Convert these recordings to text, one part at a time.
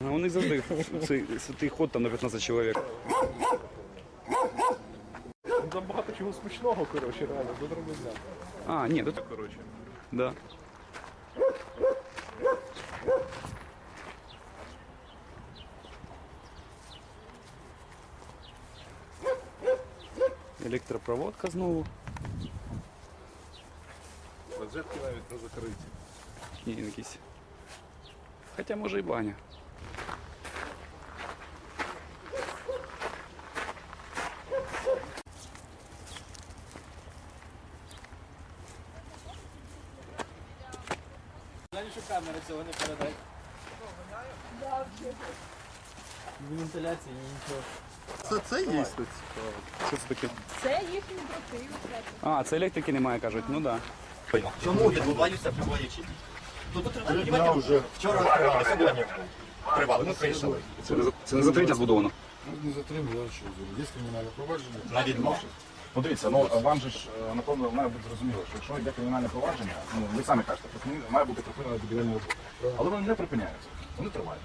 А у них завжди цей святий ход там на 15 чоловік. Ну, Там багато чого смачного, коротше, реально, до дня. А, ні, тут. Коротше. Да. Електропроводка знову. Розетки навіть не закриті. Ні, якісь. Хоча може і баня. Вентиляції нічого. Це це є тут. Що це таке? Це їхні брати. А, це електрики немає, кажуть. Ну так. Да. Чому відбуваються приводячі дії? Тут треба вже вчора сьогодні привали, ну приїжджали. Це, не за- це не за три дня збудовано. Не затримую, а що Є кримінальне провадження. На відмову. Ну дивіться, ну вам же ж е, напевно має бути зрозуміло, що якщо йде кримінальне провадження, ну ви самі кажете, має бути припинена будівельна робота. Але вони не припиняються, вони тривають.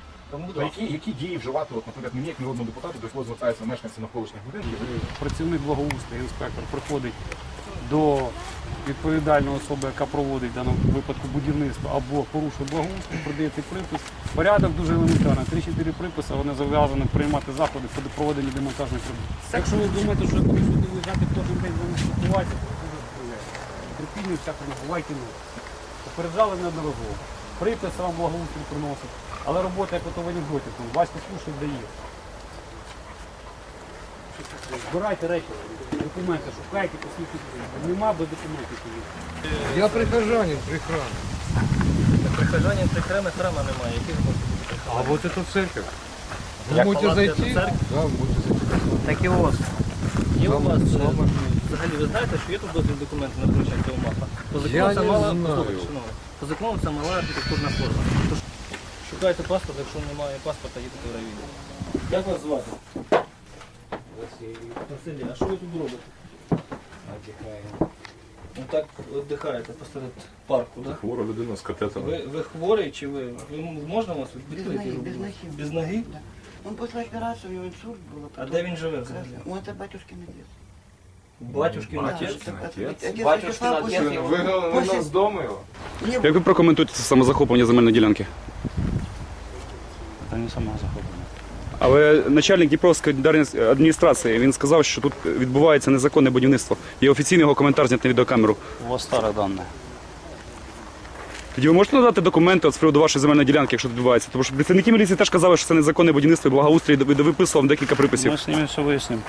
То які, які дії вживати, от, наприклад, мені як народному депутату, до якого звертаються мешканці навколишніх будинків, працівник благоустрою, інспектор приходить до відповідальної особи, яка проводить в даному випадку будівництво або порушує благоустрій, продається припис. Порядок дуже елементарний. 3-4 приписи, вони зобов'язані приймати заходи щодо проведення демонтажних робіт. Якщо ви думаєте, що я буду сюди виїжджати кожен день з вами спілкуватися, то дуже відправляю. Терпіння всяко не бувайте ну. Попереджали неодноразово. Припис вам благоустрій приносить. Але робота, як ото в анекдоті, Васька слушає, дає. Збирайте речі, документи, шукайте, посвідчуйте. Нема без документів. тоді. Я прихожанин, при храмі. Прихожанин при храми храма немає. Який ви можете бути А вот это церковь. Вы Як можете палатка зайти? это церковь? Да, вы можете зайти. Так і ось. Є у Там вас, е, слава взагалі, ви знаєте, що є тут дозвіл документи на вручення цього мафа? По закону Я це не мала, знаю. послухайте, шановний, по закону це мала архітектурна форма. Тож шукайте паспорт, якщо немає паспорта, їдете в районі. Як вас звати? Василій, а що ви тут робите? Ну так віддихаєте посеред парку, так? Хвора людина з катетером. Ви, ви хворий чи ви? ви можна вас відкрити? ноги, руку? без ноги. Без ноги? Да. Он после операции, у него инсульт был. А потом де він живе взагалі? красный. Он это батюшкин отец. Батюшкин Да, отець? это отец. Отец Батюшкин Вячеслав отец. после- Вигнали после- нас з дому його. Не Як ви прокоментуєте це самозахоплення земельної ділянки? Це не сама захоплення. Але начальник Дніпровської адміністрації він сказав, що тут відбувається незаконне будівництво. Є офіційний його коментар знятий на відеокамеру. У вас старе дане. Тоді ви можете надати документи от з приводу вашої земельної ділянки, якщо тут відбувається? Тому що представники міліції теж казали, що це незаконне будівництво і благоустрій і виписував вам декілька приписів. Ми з ними все вияснимо.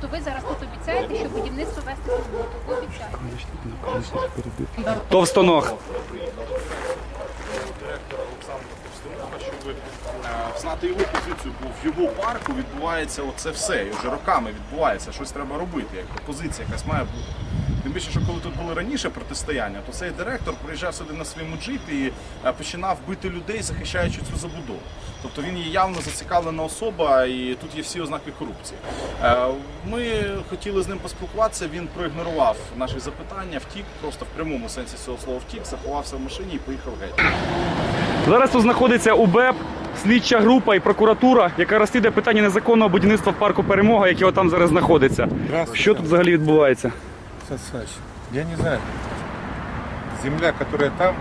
Тобто ви зараз тут обіцяєте, що будівництво вести роботу. Ви обіцяєте? Товстоног. директора Олександра Товстонога, щоб е, знати його позицію, бо в його парку відбувається оце все. І вже роками відбувається, щось треба робити, як пропозиція якась має бути. Тим більше, що коли тут були раніше протистояння, то цей директор приїжджав сюди на своєму джипі і е, починав бити людей, захищаючи цю забудову. Тобто він є явно зацікавлена особа, і тут є всі ознаки корупції. Е, Ми хотіли з ним поспілкуватися. Він проігнорував наші запитання, втік, просто в прямому сенсі цього слова втік, заховався в машині і поїхав геть. Зараз тут знаходиться УБЕП, слідча група і прокуратура, яка розслідує питання незаконного будівництва в парку Перемога, яке там зараз знаходиться. Що тут взагалі відбувається? Сосач. Я не знаю. Земля, которая там,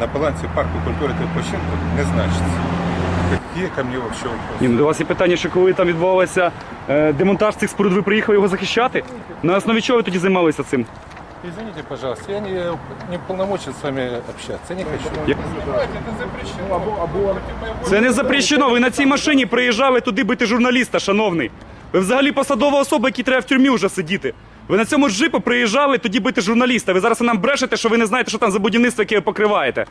на балансе парку культуры этой площадки, не значится. Какие ко мне вообще вопросы? Ні, ну, до вас є питання, що коли там відбувався е, демонтаж цих споруд, ви приїхали його захищати? На основі чого ви тоді займалися цим? Извините, пожалуйста, я не, не полномочен с вами общаться. Я не хочу. Це не запрещено. Ви на цій машині приїжджали туди бити журналіста, шановний. Ви взагалі посадова особа, якій треба в тюрмі вже сидіти. Ви на цьому джипу приїжджали тоді бити журналіста. Ви зараз нам брешете, що ви не знаєте, що там за будівництво, яке ви покриваєте.